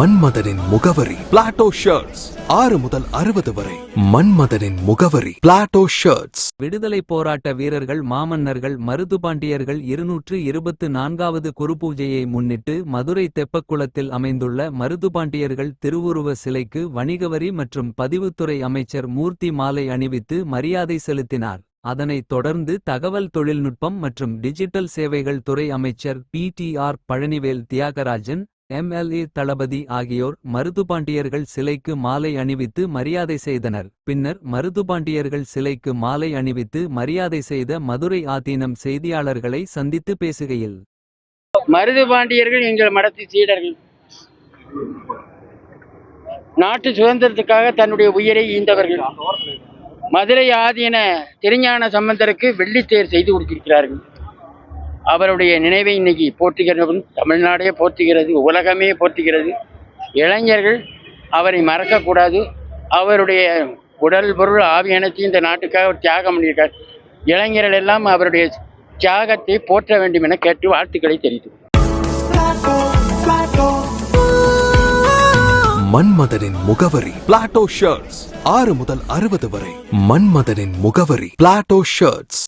மன்மதனின் முகவரி Plato shirts ஆறு முதல் அறுபது வரை மன்மதனின் முகவரி பிளாட்டோ ஷர்ட்ஸ் விடுதலை போராட்ட வீரர்கள் மாமன்னர்கள் மருதுபாண்டியர்கள் இருநூற்று இருபத்து நான்காவது குருபூஜையை முன்னிட்டு மதுரை தெப்பக்குளத்தில் அமைந்துள்ள மருதுபாண்டியர்கள் திருவுருவ சிலைக்கு வணிகவரி மற்றும் பதிவுத்துறை அமைச்சர் மூர்த்தி மாலை அணிவித்து மரியாதை செலுத்தினார். அதனைத் தொடர்ந்து தகவல் தொழில்நுட்பம் மற்றும் டிஜிட்டல் சேவைகள் துறை அமைச்சர் P T R Palanivel Thiagarajan MLA தளபதி ஆகியோர் மருதுபாண்டியர்கள் சிலைக்கு மாலை அணிவித்து மரியாதை செய்தனர். பின்னர் மருதுபாண்டியர்கள் சிலைக்கு மாலை அணிவித்து மரியாதை செய்த மதுரை ஆதீனம் செய்தியாளர்களை சந்தித்து பேசுகையில். மருதுபாண்டியர்கள் எங்கள் மடத்து சீடர்கள். நாட்டு சுதந்திரத்துக்காக தன்னுடைய உயிரை ஈந்தவர்கள். மதுரை ஆதீன திருஞான சம்பந்தருக்கு வெள்ளித்தேர் செய்து கொடுத்திருக்கிறார்கள். அவருடைய நினைவை இன்னைக்கு போற்றுகிறவன் தமிழ்நாடே போற்றுகிறது உலகமே போற்றுகிறது. இளைஞர்கள் அவரை மறக்கக்கூடாது. அவருடைய உடல் பொருள் ஆவி அனைத்தையும் இந்த நாட்டுக்காக தியாகம் பண்ணியிருக்கார். இளைஞர்கள் எல்லாம் அவருடைய தியாகத்தை போற்ற வேண்டும் என கேட்டு வாழ்த்துக்களை தெரிவித்து மன்மதனின் முகவரி பிளாட்டோ ஷர்ட்ஸ் ஆறு முதல் அறுபது வரை. மன்மதனின் முகவரி பிளாட்டோ ஷர்ட்ஸ்